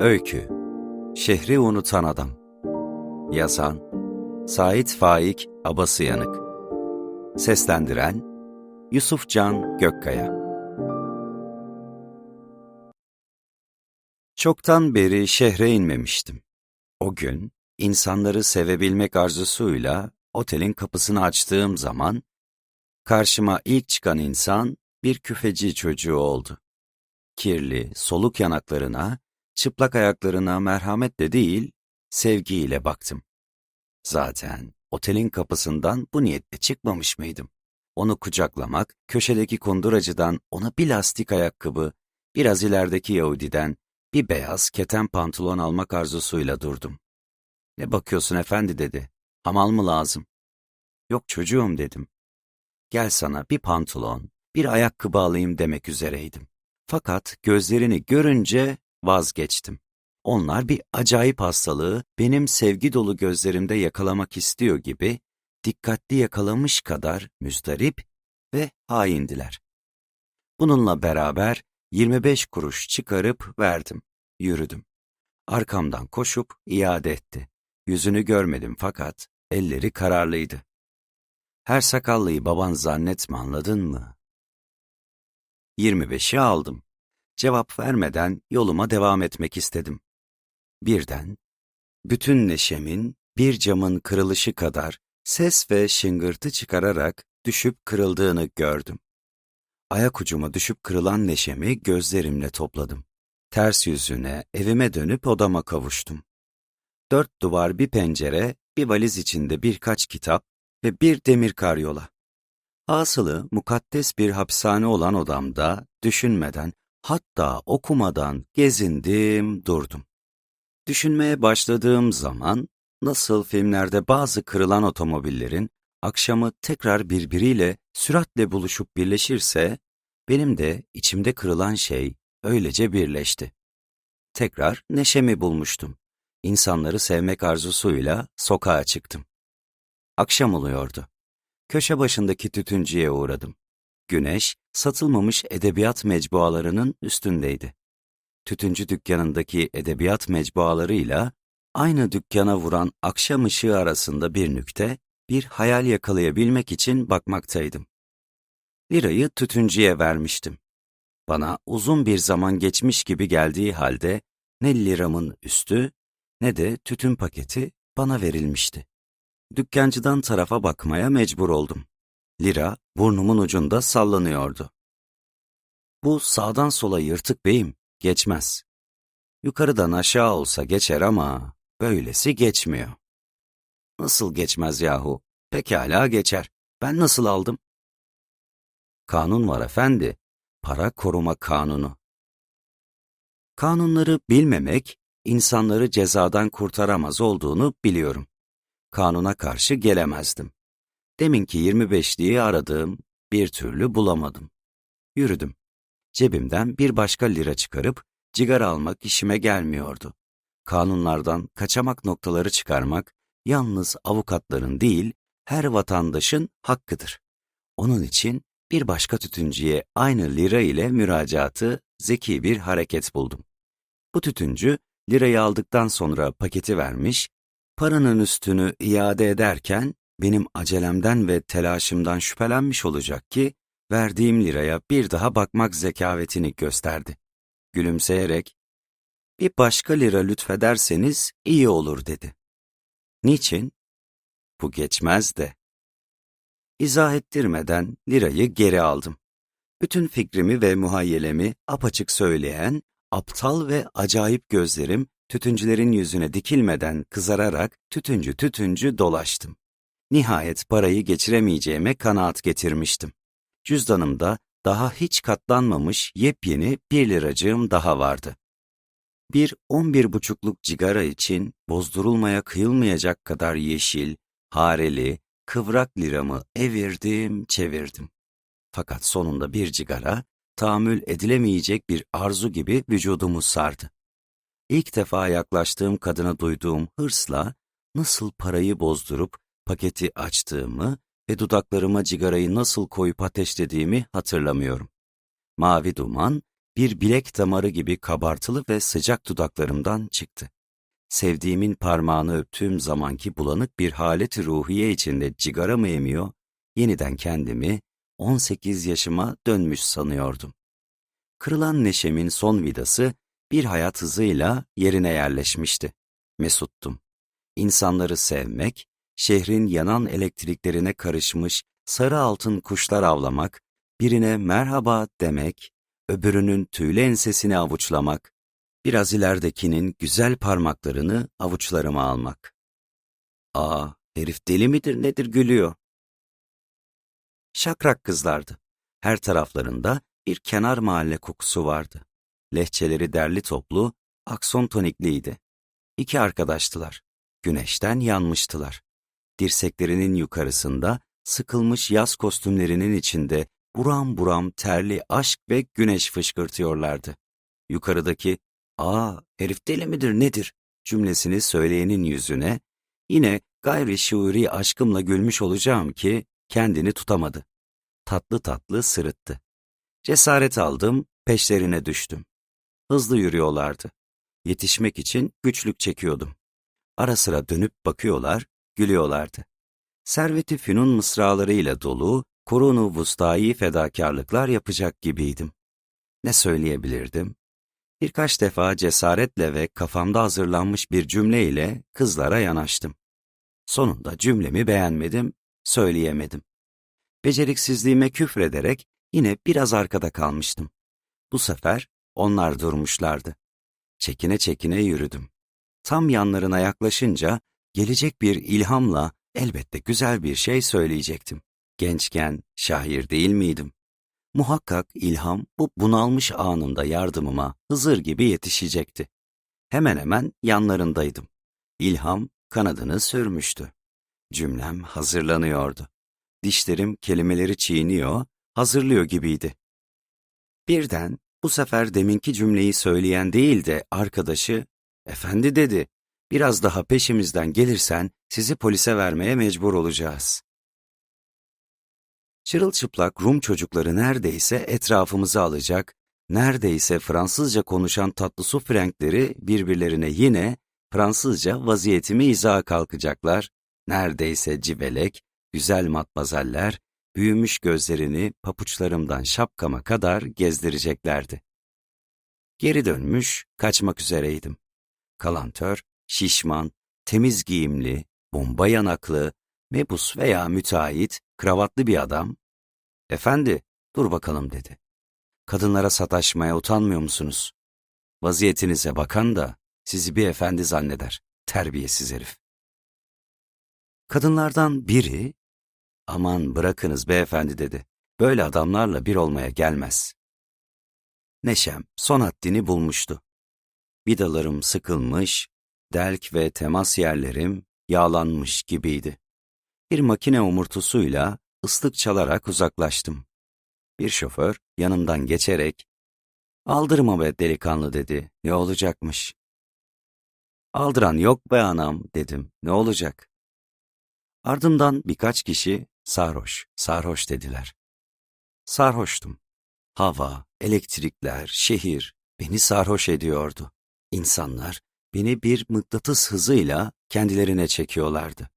Öykü Şehri Unutan Adam Yazan Sait Faik Abasıyanık Seslendiren Yusuf Can Gökkaya Çoktan beri şehre inmemiştim. O gün insanları sevebilmek arzusuyla otelin kapısını açtığım zaman karşıma ilk çıkan insan bir küfeci çocuğu oldu. Kirli, soluk yanaklarına, çıplak ayaklarına merhametle değil, sevgiyle baktım. Zaten otelin kapısından bu niyetle çıkmamış mıydım? Onu kucaklamak, köşedeki kunduracıdan ona bir lastik ayakkabı, biraz ilerideki Yahudi'den bir beyaz keten pantolon almak arzusuyla durdum. Ne bakıyorsun efendi dedi. Hamal mı lazım? Yok çocuğum dedim. Gel sana bir pantolon, bir ayakkabı alayım demek üzereydim. Fakat gözlerini görünce vazgeçtim. Onlar bir acayip hastalığı benim sevgi dolu gözlerimde yakalamak istiyor gibi dikkatli yakalamış kadar müzdarip ve haindiler. Bununla beraber 25 kuruş çıkarıp verdim, yürüdüm. Arkamdan koşup iade etti. Yüzünü görmedim fakat elleri kararlıydı. Her sakallıyı baban zannetme anladın mı? 25'i aldım. Cevap vermeden yoluma devam etmek istedim. Birden, bütün neşemin bir camın kırılışı kadar ses ve şıngırtı çıkararak düşüp kırıldığını gördüm. Ayak ucuma düşüp kırılan neşemi gözlerimle topladım. Ters yüzüne evime dönüp odama kavuştum. Dört duvar bir pencere, bir valiz içinde birkaç kitap ve bir demir karyola. Asılı mukaddes bir hapishane olan odamda düşünmeden, hatta okumadan gezindim, durdum. Düşünmeye başladığım zaman nasıl filmlerde bazı kırılan otomobillerin akşamı tekrar birbiriyle süratle buluşup birleşirse, benim de içimde kırılan şey öylece birleşti. Tekrar neşemi bulmuştum. İnsanları sevmek arzusuyla sokağa çıktım. Akşam oluyordu. Köşe başındaki tütüncüye uğradım. Güneş, satılmamış edebiyat mecbualarının üstündeydi. Tütüncü dükkanındaki edebiyat mecbualarıyla aynı dükkana vuran akşam ışığı arasında bir nükte, bir hayal yakalayabilmek için bakmaktaydım. Lirayı tütüncüye vermiştim. Bana uzun bir zaman geçmiş gibi geldiği halde ne liramın üstü ne de tütün paketi bana verilmişti. Dükkancıdan tarafa bakmaya mecbur oldum. Lira burnumun ucunda sallanıyordu. Bu sağdan sola yırtık beyim, geçmez. Yukarıdan aşağı olsa geçer ama böylesi geçmiyor. Nasıl geçmez yahu? Pekala geçer. Ben nasıl aldım? Kanun var efendi. Para koruma kanunu. Kanunları bilmemek, insanları cezadan kurtaramaz olduğunu biliyorum. Kanuna karşı gelemezdim. Deminki 25'liği aradığım bir türlü bulamadım. Yürüdüm. Cebimden bir başka lira çıkarıp cigara almak işime gelmiyordu. Kanunlardan kaçamak noktaları çıkarmak yalnız avukatların değil, her vatandaşın hakkıdır. Onun için bir başka tütüncüye aynı lira ile müracaatı zeki bir hareket buldum. Bu tütüncü lirayı aldıktan sonra paketi vermiş, paranın üstünü iade ederken benim acelemden ve telaşımdan şüphelenmiş olacak ki, verdiğim liraya bir daha bakmak zekavetini gösterdi. Gülümseyerek, bir başka lira lütfederseniz iyi olur dedi. Niçin? Bu geçmez de. İzah ettirmeden lirayı geri aldım. Bütün fikrimi ve muhayyelemi apaçık söyleyen, aptal ve acayip gözlerim tütüncülerin yüzüne dikilmeden kızararak tütüncü tütüncü dolaştım. Nihayet parayı geçiremeyeceğime kanaat getirmiştim. Cüzdanımda daha hiç katlanmamış yepyeni bir liracığım daha vardı. Bir on bir buçukluk cigara için bozdurulmaya kıyılmayacak kadar yeşil, hareli, kıvrak liramı evirdim, çevirdim. Fakat sonunda bir cigara, tahammül edilemeyecek bir arzu gibi vücudumu sardı. İlk defa yaklaştığım kadına duyduğum hırsla nasıl parayı bozdurup paketi açtığımı ve dudaklarıma cigarayı nasıl koyup ateşlediğimi hatırlamıyorum. Mavi duman bir bilek damarı gibi kabartılı ve sıcak dudaklarımdan çıktı. Sevdiğimin parmağını öptüğüm zamanki bulanık bir haleti ruhiye içinde cigara mı emiyor, yeniden kendimi 18 yaşıma dönmüş sanıyordum. Kırılan neşemin son vidası bir hayat hızıyla yerine yerleşmişti. Mesuttum. İnsanları sevmek, şehrin yanan elektriklerine karışmış sarı altın kuşlar avlamak, birine merhaba demek, öbürünün tüylü ensesini avuçlamak, biraz ileridekinin güzel parmaklarını avuçlarıma almak. Aa, herif deli midir nedir gülüyor. Şakrak kızlardı. Her taraflarında bir kenar mahalle kokusu vardı. Lehçeleri derli toplu, akson tonikliydi. İki arkadaştılar. Güneşten yanmıştılar. Dirseklerinin yukarısında, sıkılmış yaz kostümlerinin içinde buram buram terli aşk ve güneş fışkırtıyorlardı. Yukarıdaki, ''Aa, herif deli midir nedir?'' cümlesini söyleyenin yüzüne, yine gayri şuuri aşkımla gülmüş olacağım ki kendini tutamadı. Tatlı tatlı sırıttı. Cesaret aldım, peşlerine düştüm. Hızlı yürüyorlardı. Yetişmek için güçlük çekiyordum. Ara sıra dönüp bakıyorlar, gülüyorlardı. Serveti fünun mısralarıyla dolu, korunu vustai fedakarlıklar yapacak gibiydim. Ne söyleyebilirdim? Birkaç defa cesaretle ve kafamda hazırlanmış bir cümleyle kızlara yanaştım. Sonunda cümlemi beğenmedim, söyleyemedim. Beceriksizliğime küfrederek yine biraz arkada kalmıştım. Bu sefer onlar durmuşlardı. Çekine çekine yürüdüm. Tam yanlarına yaklaşınca gelecek bir ilhamla elbette güzel bir şey söyleyecektim. Gençken şair değil miydim? Muhakkak ilham bu bunalmış anında yardımıma Hızır gibi yetişecekti. Hemen hemen yanlarındaydım. İlham kanadını sürmüştü. Cümlem hazırlanıyordu. Dişlerim kelimeleri çiğniyor, hazırlıyor gibiydi. Birden bu sefer deminki cümleyi söyleyen değil de arkadaşı, efendi dedi, biraz daha peşimizden gelirsen sizi polise vermeye mecbur olacağız. Çırılçıplak Rum çocukları neredeyse etrafımızı alacak, neredeyse Fransızca konuşan tatlı su frenkleri birbirlerine yine Fransızca vaziyetimi izaha kalkacaklar, neredeyse civelek, güzel matmazeller, büyümüş gözlerini papuçlarımdan şapkama kadar gezdireceklerdi. Geri dönmüş, kaçmak üzereydim. Kalantör, şişman, temiz giyimli, bomba yanaklı, mebus veya müteahhit, kravatlı bir adam, ''Efendi, dur bakalım.'' dedi. ''Kadınlara sataşmaya utanmıyor musunuz? Vaziyetinize bakan da sizi bir efendi zanneder, terbiyesiz herif.'' Kadınlardan biri, ''Aman bırakınız beyefendi.'' dedi. ''Böyle adamlarla bir olmaya gelmez.'' Neşem son haddini bulmuştu. Vidalarım sıkılmış, delk ve temas yerlerim yağlanmış gibiydi. Bir makine omurtusuyla ıslık çalarak uzaklaştım. Bir şoför yanımdan geçerek, ''Aldırma be delikanlı'' dedi, ''Ne olacakmış?'' ''Aldıran yok be anam'' dedim, ''Ne olacak?'' Ardından birkaç kişi sarhoş, sarhoş dediler. Sarhoştum. Hava, elektrikler, şehir beni sarhoş ediyordu. İnsanlar beni bir mıknatıs hızıyla kendilerine çekiyorlardı.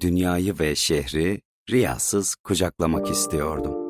Dünyayı ve şehri riyasız kucaklamak istiyordum.